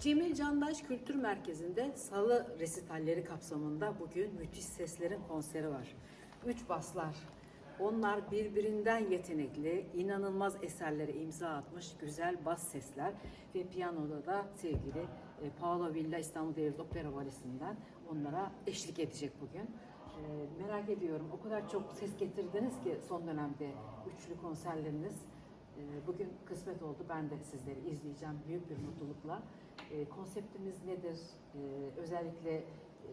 Cemil Candaş Kültür Merkezi'nde salı resitalleri kapsamında bugün müthiş seslerin konseri var. Üç baslar. Onlar birbirinden yetenekli, inanılmaz eserlere imza atmış güzel bas sesler ve piyanoda da sevgili e, Paolo Villa İstanbul Devlet Opera Balesi'nden onlara eşlik edecek bugün. E, merak ediyorum o kadar çok ses getirdiniz ki son dönemde üçlü konserleriniz. Ee, Bugün kısmet oldu. Ben de sizleri izleyeceğim büyük bir mutlulukla. Ee, Konseptimiz nedir? Ee, Özellikle e,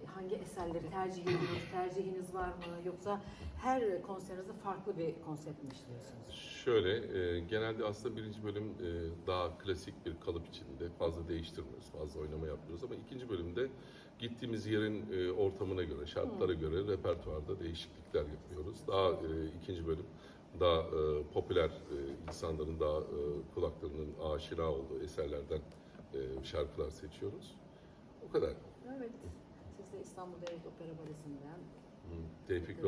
hangi eserleri tercih ediyorsunuz? Tercihiniz var mı? Yoksa her konserinizde farklı bir konsept mi işliyorsunuz? Şöyle, e, genelde aslında birinci bölüm e, daha klasik bir kalıp içinde fazla değiştirmiyoruz, fazla oynama yapmıyoruz ama ikinci bölümde gittiğimiz yerin e, ortamına göre, şartlara göre repertuarda değişiklikler yapıyoruz. Daha e, ikinci bölüm daha e, popüler e, insanların daha e, kulaklarının aşina olduğu eserlerden e, şarkılar seçiyoruz. O kadar. Evet. Siz de İstanbul Devlet Opera Balesi'nden, Hı. Tevfik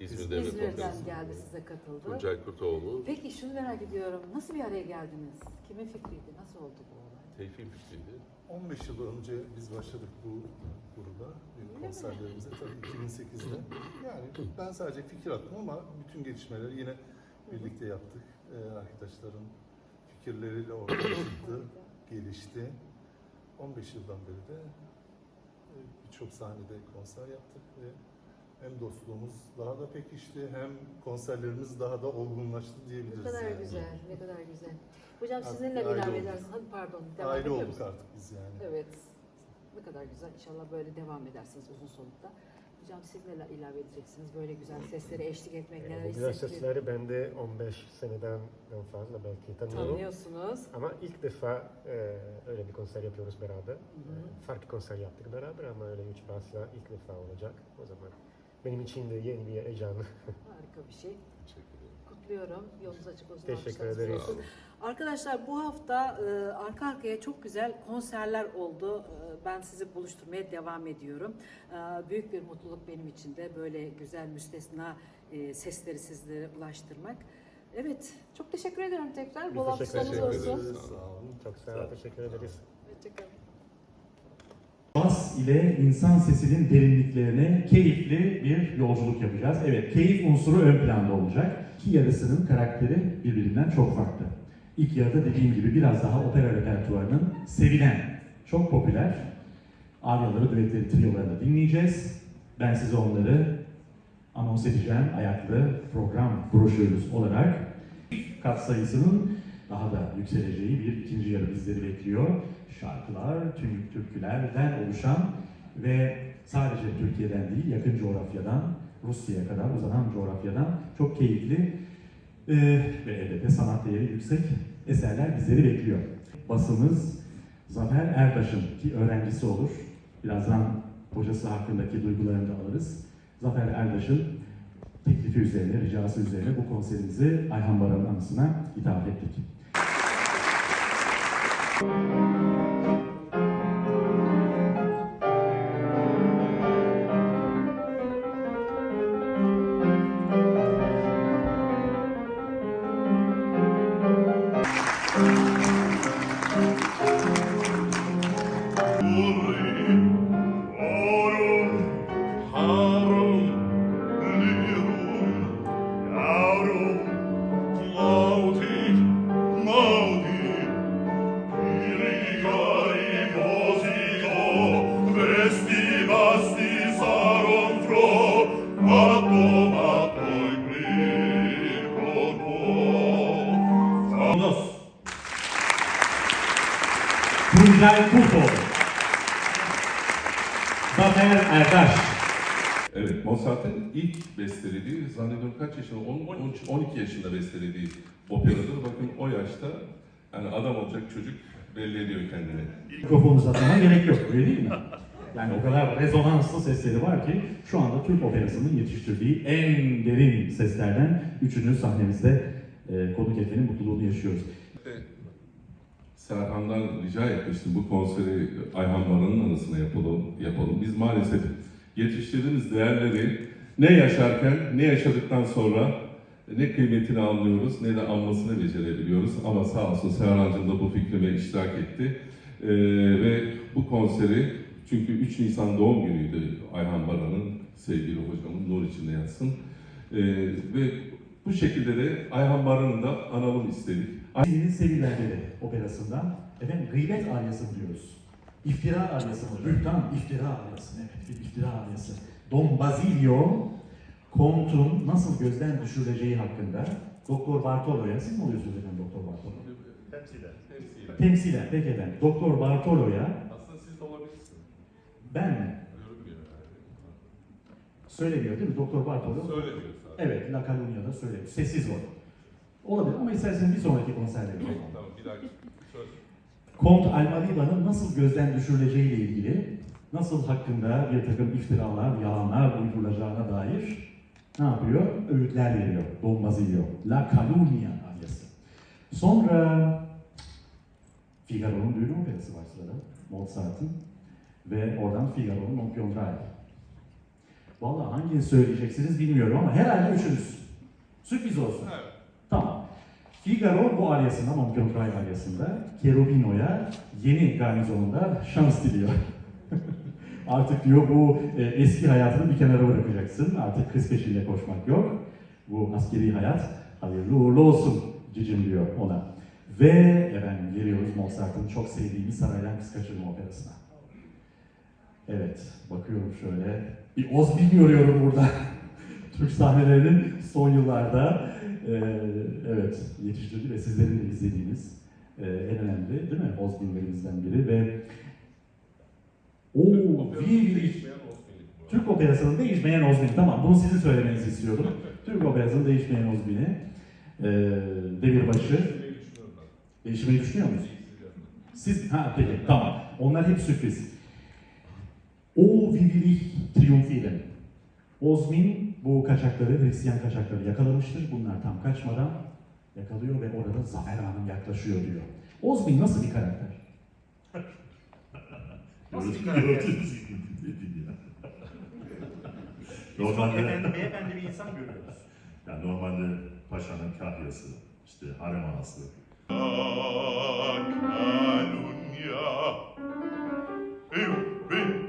İzmir Devlet İzmir'den Operası, geldi size katıldı. Tuncay Kurtoğlu, Peki şunu merak ediyorum. Nasıl bir araya geldiniz? Kimin fikriydi? Nasıl oldu bu olay? Tevfik fikriydi. 15 yıl önce biz başladık bu gruba, mi? konserlerimize tabii 2008'de. Yani ben sadece fikir attım ama bütün gelişmeleri yine birlikte yaptık. Ee, arkadaşların fikirleriyle ortaya çıktı, gelişti. 15 yıldan beri de e, birçok sahnede konser yaptık ve hem dostluğumuz daha da pekişti hem konserlerimiz daha da olgunlaştı Ne diyebiliriz. kadar yani. güzel, ne kadar güzel. Hocam Artık sizinle ilave edersiniz. Hadi pardon, devam Aile olduk artık biz yani. Evet. Ne kadar güzel. İnşallah böyle devam edersiniz uzun solukta. Hocam siz neler ilave edeceksiniz? Böyle güzel seslere eşlik etmek neler Bu güzel hissettiriyor? sesleri ben de 15 seneden fazla belki tanıyorum. Tanıyorsunuz. Ama ilk defa e, öyle bir konser yapıyoruz beraber. Hı hı. E, Farklı konser yaptık beraber ama öyle üç basla ilk defa olacak. O zaman benim için de yeni bir heyecan. Harika bir şey. Teşekkür. Kutluyorum. Yolunuz açık olsun. Teşekkür ederiz. olsun. Arkadaşlar bu hafta e, arka arkaya çok güzel konserler oldu. E, ben sizi buluşturmaya devam ediyorum. E, büyük bir mutluluk benim için de böyle güzel müstesna e, sesleri sizlere ulaştırmak. Evet, çok teşekkür ederim tekrar. Bol ederiz. olsun. Sağ olun. Sağ olun. Çok sağ ol, teşekkür ederiz. Hoşçakalın. İle insan sesinin derinliklerine keyifli bir yolculuk yapacağız. Evet, keyif unsuru ön planda olacak. İki yarısının karakteri birbirinden çok farklı. İlk yarıda dediğim gibi biraz daha opera repertuarının sevilen, çok popüler aryaları, düetleri, triyolarını dinleyeceğiz. Ben size onları anons edeceğim ayaklı program broşürümüz olarak. Kat sayısının daha da yükseleceği bir ikinci yarı bizleri bekliyor. Şarkılar, tüm türkülerden oluşan ve sadece Türkiye'den değil, yakın coğrafyadan, Rusya'ya kadar uzanan coğrafyadan çok keyifli e, ve elbette sanat değeri yüksek eserler bizleri bekliyor. Basımız Zafer Erdaş'ın ki öğrencisi olur. Birazdan hocası hakkındaki duygularını da alırız. Zafer Erdaş'ın teklifi üzerine, ricası üzerine bu konserimizi Ayhan Baran'ın anısına ithaf ettik. you Zafer Erdaş. Evet, Mozart'ın ilk bestelediği, zannediyorum kaç yaşında, 10, 12 yaşında bestelediği operadır. Bakın o yaşta yani adam olacak çocuk belli ediyor kendini. Mikrofonu uzatmama gerek yok öyle değil mi? Yani o kadar rezonanslı sesleri var ki şu anda Türk operasının yetiştirdiği en derin seslerden üçünü sahnemizde e, konuk etmenin mutluluğunu yaşıyoruz. İşte Serhan'dan rica etmiştim bu konseri Ayhan Baran'ın anısına yapalım, yapalım. Biz maalesef yetiştirdiğimiz değerleri ne yaşarken ne yaşadıktan sonra ne kıymetini anlıyoruz ne de anmasını becerebiliyoruz. Ama sağ olsun Serhan'cığım da bu fikrime iştirak etti. Ee, ve bu konseri çünkü 3 Nisan doğum günüydü Ayhan Baran'ın sevgili hocamın nur içinde yatsın. Ee, ve bu şekilde de Ayhan Baran'ı da analım istedik. Ali'nin Sevilenleri operasından efendim gıybet aryası diyoruz? İftira aryası mı? Bühtan, iftira aryası. Evet, bir iftira aryası. Don Basilio, Comte'un nasıl gözden düşürüleceği hakkında Doktor Bartolo'ya, siz mi oluyorsunuz efendim Doktor Bartolo? Temsilen. Temsilen, peki efendim. Doktor Bartolo'ya Aslında siz de olabilirsiniz. ben mi? Söylemiyor değil mi? Doktor Bartolo. Söylemiyor sadece. Evet, La Calunya'da söylüyor. Sessiz ol. Olabilir ama isterseniz bir sonraki konserde yapalım. Tamam bir dahaki söz. Kont Almariba'nın nasıl gözden düşürüleceğiyle ilgili, nasıl hakkında bir takım iftiralar, yalanlar uydurulacağına dair ne yapıyor? Öğütler veriyor. Basilio. La Calunia aryası. Sonra Figaro'nun düğün operası var sırada. Mozart'ın. Ve oradan Figaro'nun Mon Contrario. Vallahi hangini söyleyeceksiniz bilmiyorum ama herhalde üçünüz. Sürpriz olsun. Evet. Figaro bu aryasında, Montgomery aryasında Cherubino'ya yeni garnizonunda şans diliyor. Artık diyor bu e, eski hayatını bir kenara bırakacaksın. Artık kız peşinde koşmak yok. Bu askeri hayat hayırlı uğurlu olsun cicim diyor ona. Ve efendim geliyoruz Mozart'ın çok sevdiği bir saraydan kız kaçırma operasına. Evet, bakıyorum şöyle. Bir Ozbin görüyorum burada. Türk sahnelerinin son yıllarda e, evet yetiştirdiği ve sizlerin de izlediğiniz e, en önemli değil mi? Ozbinlerimizden biri ve o bir. Türk operasının değişmeyen Ozbin. Tamam bunu sizin söylemenizi istiyordum. Türk operasının değişmeyen Ozbin'i. E, ben. Değişmeyi düşünüyor musunuz? Siz ha peki tamam. Onlar hep sürpriz. O Vivilich Triumphiren. Ozmin bu kaçakları, Hristiyan kaçakları yakalamıştır. Bunlar tam kaçmadan yakalıyor ve orada zafer anı yaklaşıyor diyor. Ozmin nasıl bir karakter? Nasıl bir karakter? Normalde, Efendi, beyefendi bir insan görüyoruz. yani normalde paşanın kahyası, işte harem anası, Calunia e un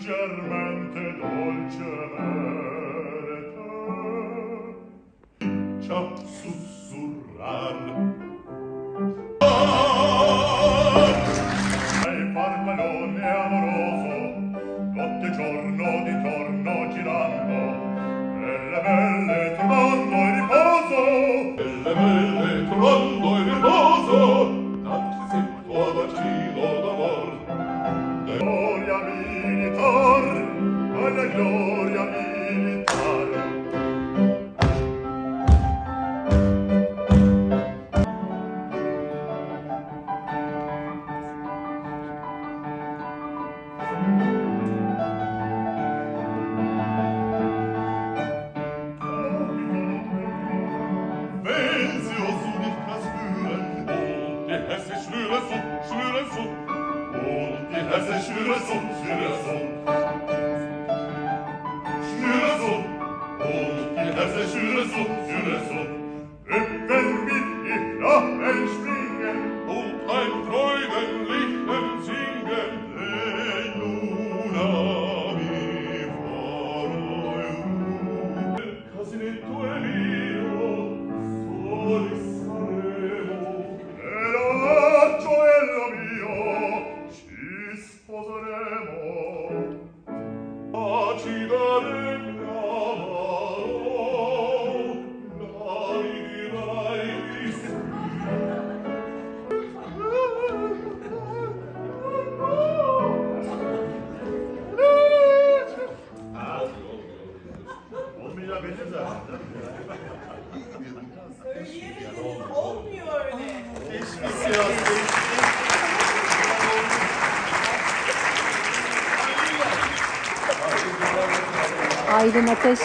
mangiar Aylin Ateş.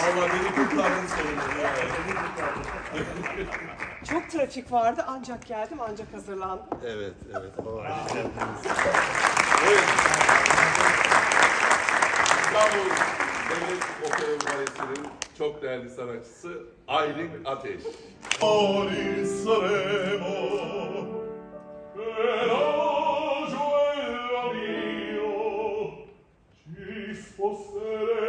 Çok trafik vardı ancak geldim ancak hazırlandım. Evet, evet. Hoş geldiniz. İstanbul Devlet Opera Balesi'nin çok değerli sanatçısı Aylin Ateş. Fuori saremo per agio mio ci sposteremo